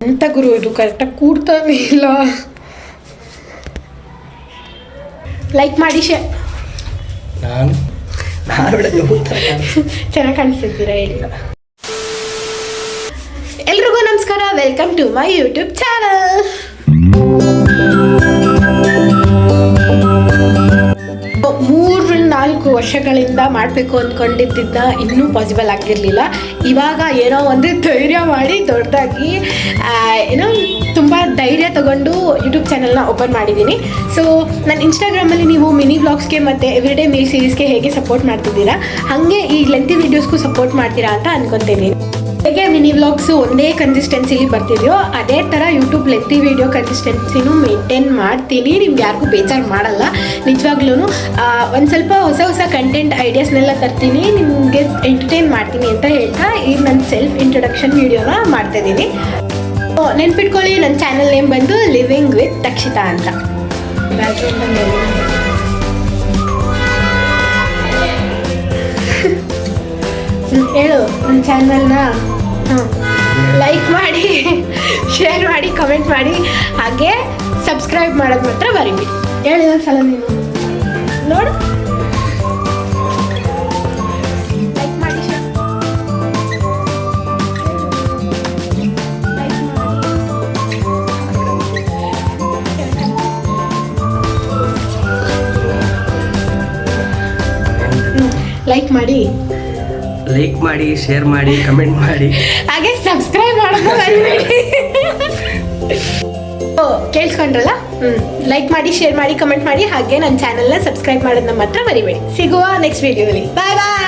ಎಂತ ಗುರು ಇದು? ಕರೆಕ್ಟಾಗಿ ಕೂಡ್ತಾನೆ ಇಲ್ಲ. ಲೈಕ್ ಮಾಡಿ ಶೇ ನಾನು. ಚೆನ್ನಾಗಿ ಕಾಣಿಸ್ತಿದ್ದೀರಾ ಇಲ್ಲ ಎಲ್ರಿಗೂ ನಮಸ್ಕಾರ. Welcome to my YouTube channel ಮೂರು ನಾಲ್ಕು ವರ್ಷಗಳಿಂದ ಮಾಡಬೇಕು ಅಂದ್ಕೊಂಡಿದ್ದ ಇನ್ನೂ ಪಾಸಿಬಲ್ ಆಗಿರಲಿಲ್ಲ ಇವಾಗ ಏನೋ ಒಂದು ಧೈರ್ಯ ಮಾಡಿ ದೊಡ್ಡದಾಗಿ ಏನೋ ತುಂಬ ಧೈರ್ಯ ತಗೊಂಡು ಯೂಟ್ಯೂಬ್ ಚಾನಲ್ನ ಓಪನ್ ಮಾಡಿದ್ದೀನಿ. ಸೊ ನನ್ನ ಇನ್ಸ್ಟಾಗ್ರಾಮಲ್ಲಿ ನೀವು ಮಿನಿ ಬ್ಲಾಗ್ಸ್ಗೆ ಮತ್ತು ಎವ್ರಿಡೇ ಮೀಲ್ ಸೀರೀಸ್ಗೆ ಹೇಗೆ ಸಪೋರ್ಟ್ ಮಾಡ್ತಿದ್ದೀರಾ? ಹಾಗೆ ಈ ಲೆಂತಿ ವೀಡಿಯೋಸ್ಗೂ ಸಪೋರ್ಟ್ ಮಾಡ್ತೀರಾ ಅಂತ ಅನ್ಕೊತೀನಿ. ಹೇಗೆ ಮಿನಿ ವ್ಲಾಗ್ಸು ಒಂದೇ ಕನ್ಸಿಸ್ಟೆನ್ಸಿಲಿ ಬರ್ತಿದೆಯೋ, ಅದೇ ಥರ ಯೂಟ್ಯೂಬ್ ಲೆತ್ತಿ ವಿಡಿಯೋ ಕನ್ಸಿಸ್ಟೆನ್ಸಿನೂ ಮೇಂಟೈನ್ ಮಾಡ್ತೀನಿ. ನಿಮ್ಗೆ ಯಾರಿಗೂ ಬೇಜಾರು ಮಾಡಲ್ಲ. ನಿಜವಾಗ್ಲೂ ಒಂದು ಸ್ವಲ್ಪ ಹೊಸ ಹೊಸ ಕಂಟೆಂಟ್ ಐಡಿಯಾಸ್ನೆಲ್ಲ ತರ್ತೀನಿ. ನಿಮಗೆ ಎಂಟರ್ಟೈನ್ ಮಾಡ್ತೀನಿ ಅಂತ ಹೇಳ್ತಾ ಈಗ ನನ್ನ ಸೆಲ್ಫ್ ಇಂಟ್ರೊಡಕ್ಷನ್ ವಿಡಿಯೋನ ಮಾಡ್ತಾಯಿದ್ದೀನಿ ನೆನ್ಪಿಟ್ಕೊಳ್ಳಿ ನನ್ನ ಚಾನಲ್ ನೇಮ್ ಬಂದು ಲಿವಿಂಗ್ ವಿತ್ ತಕ್ಷಿತಾ ಅಂತ. ನನ್ನ ಚಾನಲ್ನ ಲೈಕ್ ಮಾಡಿ ಶೇರ್ ಮಾಡಿ ಕಮೆಂಟ್ ಮಾಡಿ, ಹಾಗೆ ಸಬ್ಸ್ಕ್ರೈಬ್ ಮಾಡೋದು ಮಾತ್ರ ಬರೀಬೇಡಿ ಹೇಳಿ ಸಲ ನೀನು. ನೋಡು. ಲೈಕ್ ಮಾಡಿ. ಲೈಕ್ ಮಾಡಿ ಶೇರ್ ಮಾಡಿ ಕಮೆಂಟ್ ಮಾಡಿ. ಹಾಗೆ ಸಬ್ಸ್ಕ್ರೈಬ್ ಕೇಳಿಸ್ಕೊಂಡ್ರಲ್ಲ? ಲೈಕ್ ಮಾಡಿ ಶೇರ್ ಮಾಡಿ ಕಮೆಂಟ್ ಮಾಡಿ, ಹಾಗೆ ನನ್ನ ಚಾನೆಲ್ನ ಸಬ್ಸ್ಕ್ರೈಬ್ ಮಾಡೋದನ್ನ ಮಾತ್ರ ಮರಿಬೇಡಿ. ಸಿಗುವ ನೆಕ್ಸ್ಟ್ ವಿಡಿಯೋಲಿ ಬಾಯ್ ಬಾಯ್